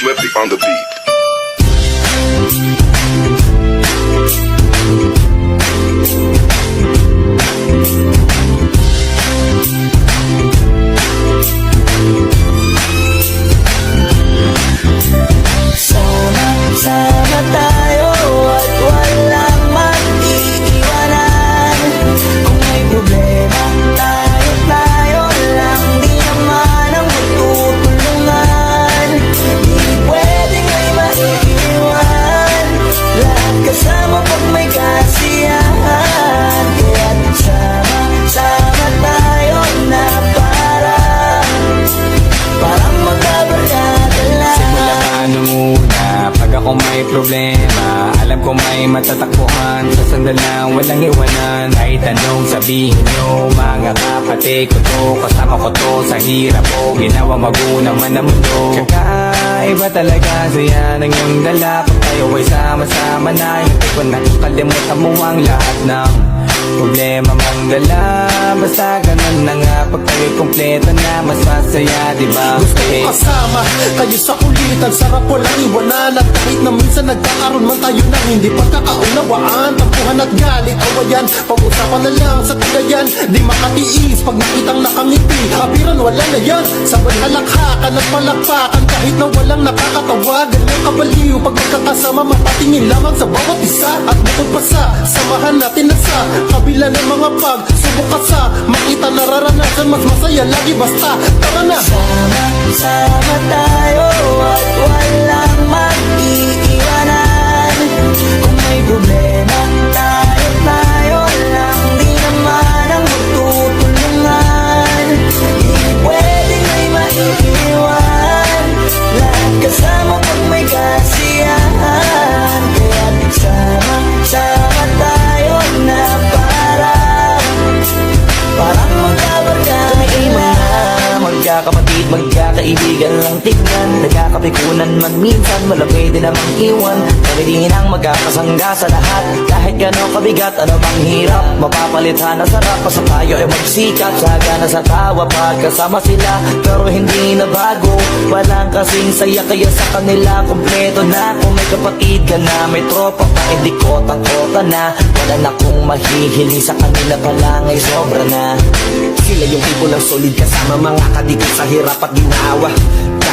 Flippy on the beat. Ako may problema. Alam ko may matatakbuhan Sa sandal na walang iwanan. Kahit anong sabihin nyo Mga kapatid ko to Kasama ko to sa hirap ko. Ginawa magunang man ang mundo. Kakaiba talaga Saya ng iyong dala. Pag tayo ay sama-sama na Hindi ko na kalimutan mo ang lahat ng Problema mang dala Basta ganun na nga. Pag tayo kompleto na Mas masaya diba? Gusto ko kasama kayo sa kulitan Sarap walang iwanan At kahit na minsan nagkakaroon man tayo ng hindi pagkakaunawaan. Tampuhan at galit, awayan. Pag-usapan na lang sa tagayan. Di makatiis pag nakitang nakangiti. Apiran wala na yan. Sabay halakhakan at palakpakan. Kahit na walang nakakatawa Ganyang kabaliw. Pag magkakasama mapatingin lamang sa bawat isa. At bukod pa sa samahan natin na sa Kabila ng mga pag Subok ka sa makita nararanasan Mas masaya lagi basta. Tara na. Sama-sama tayo at walang Nagkakapikunan man minsan Wala pwede namang iwan. Kami din ang magkakasangga sa lahat. Kahit gano'ng kabigat, ano bang hirap? Mapapalitan na sarap Basta tayo ay magsikat. Saga na sa tawa Pagkasama sila. Pero hindi na bago. Walang kasing saya Kaya sa kanila Kompleto na. Kung may kapatid ka na May tropa pa Hindi kota-kota na. Wala na kong mahihiling Sa kanila pa lang ay sobra na. Sila yung tipo ng solid kasama mga kadikit sa hirap at ginawa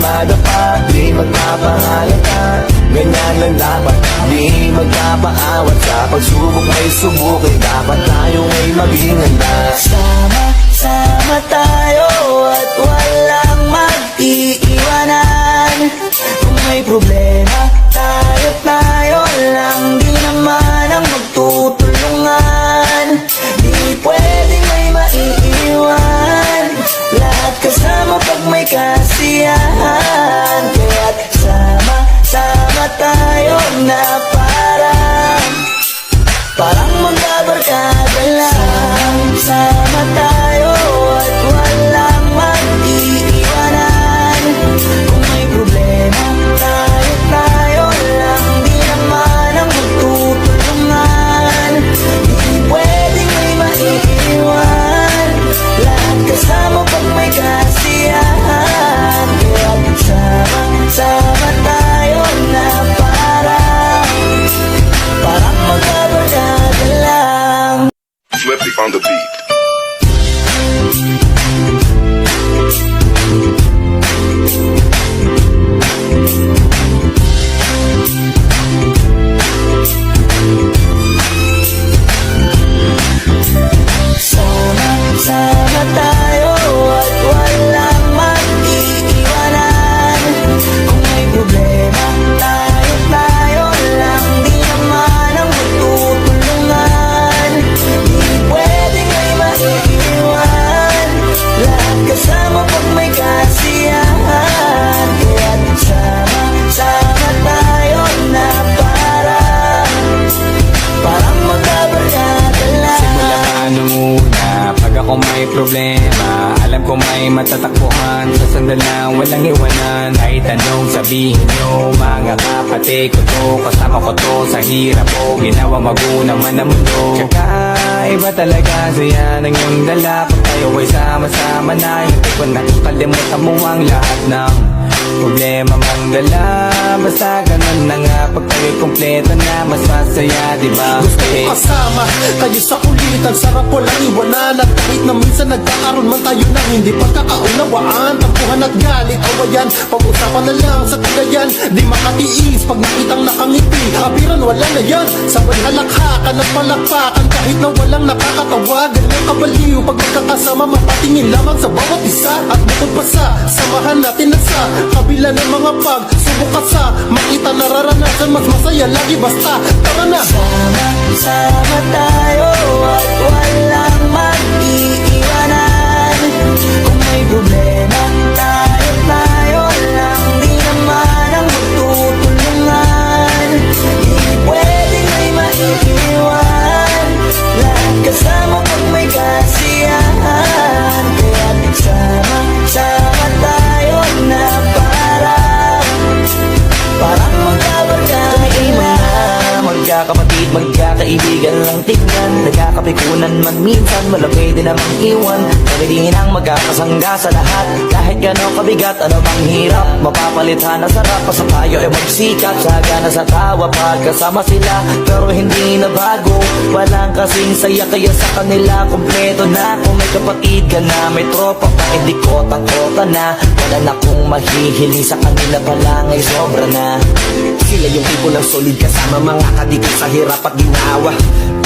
madapa Di magpapahalata, ganyan lang dapat Di magpapaawat sa pagsubok ay subukin Dapat tayo ay maging handa. Sama-sama tayo at walang mag-iiwanan. Kung may problema tayo tayo tayo may problema. Alam ko may matatakbuhan. Sa sandal lang walang iwanan. Kahit anong sabihin nyo Mga kapatid ko to. Kasama ko to sa hirap ko. Ginawa magunang man ang mundo. Tsaka iba talaga saya ng iyong dala. Pag tayo ay sama-sama na Hindi ko nakakalimutan mo ang lahat ng Problema mang dala Basta ganun na nga. Pag tayo'y kompleto na Mas masaya diba? Gusto ko kasama Kayo sa kulitan Sarap walang iwanan. At kahit na minsan nagkakaroon man tayo ng Hindi pagkakaunawaan. Tampuhan at galit Awayan. Pag-usapan na lang sa tagayan Di makatiis Pag nakitang nakangiti. Kapiran wala na yan. Sabay halakhakan at palakpakan Kahit na walang nakakatawa Ganyan kabaliw. Pag magkakasama Mapatingin lamang sa bawat isa. At bukod pa sa Samahan natin na sa Kabila ng mga pag Subok ka sa Makita nararanasan Mas masaya lagi. Basta Tara na. Sama-sama tayo at walang mag-iiwanan. Kung may problema tingnan Nagkakapikunan man minsan Malapit din namang iwan. Din ang magkakasangga sa lahat. Kahit gano'ng kabigat, ano mang hirap? Mapapalitan na sarap Pa sa tayo ay magsikat. Sagana sa tawa pagkasama sila Pero hindi na bago. Walang kasing saya kaya sa kanila Kompleto na. Kung may kapatid ka na May tropa pa, hindi kota-kota na. Wala na kong mahihiling sa kanila pa lang ay sobra na. Sila yung tipo ng solid kasama mga kadikit sa hirap at ginawa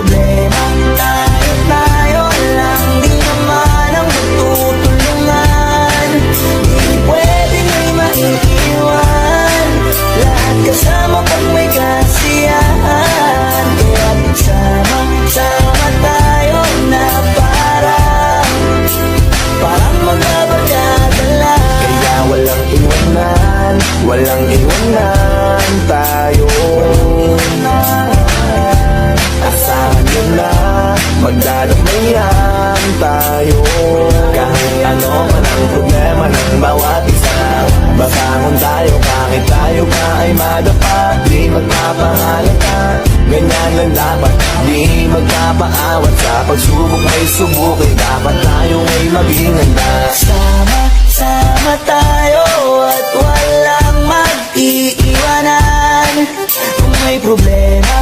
Kung magdadamayan tayo Kahit ano man ang problema ng bawat isa Basangon tayo kahit tayo pa ay madapa Di magpapahalata, ganyan lang dapat Di magpapaawat sa pagsubok may subukin Dapat tayo ay maging handa Sama-sama tayo at walang mag-iiwanan Kung may problema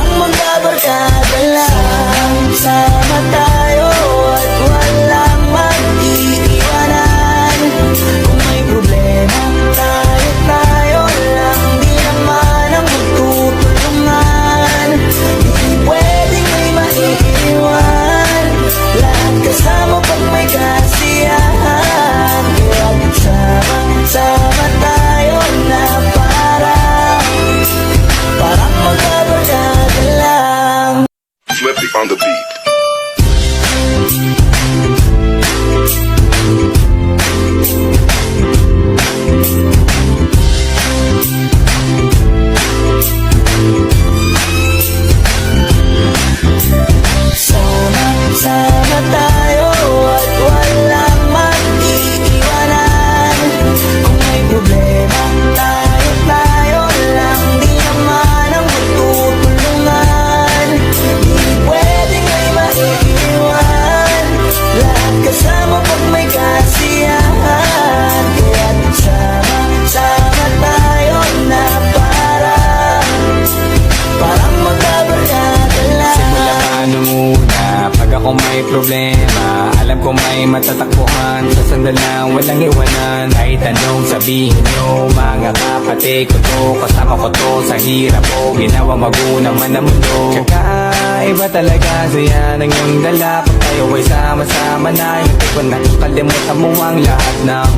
Parang magkabarkada lang Sama tayo sabihin nyo Mga kapatid ko to Kasama ko to sa hirap ko Ginawa magunang man ang mundo. Kakaiba talaga saya ng iyong dala. Pag tayo ay sama-sama na Hindi ko nakakalimutan mo ang lahat ng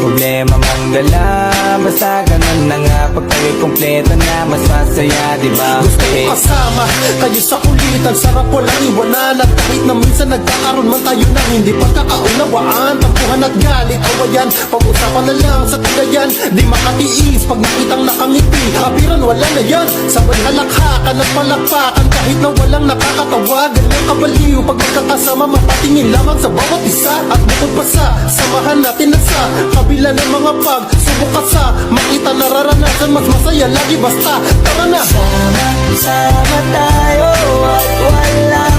Problema mang dala Basta ganun na nga. Pag tayo'y kompleto na Mas masaya diba? Gusto ko kasama Kayo sa kulitan. Sarap walang iwanan. At kahit na minsan nagkakaroon man tayo ng Hindi pagkakaunawaan. Tampuhan at galit Awayan. Pag-usapan na lang sa tagayan Di makatiis Pag nakitang nakangiti. Kapiran wala na yan. Sabay halakhakan at palakpakan. Kahit na walang nakakatawa Ganyang kabaliw. Pag magkakasama Mapatingin lamang sa bawat isa. At bukod pa sa Samahan natin na sa Kabila ng mga pag Subok ka sa Makita nararanasan Mas masaya lagi Basta. Tara na. Sama-sama tayo at walang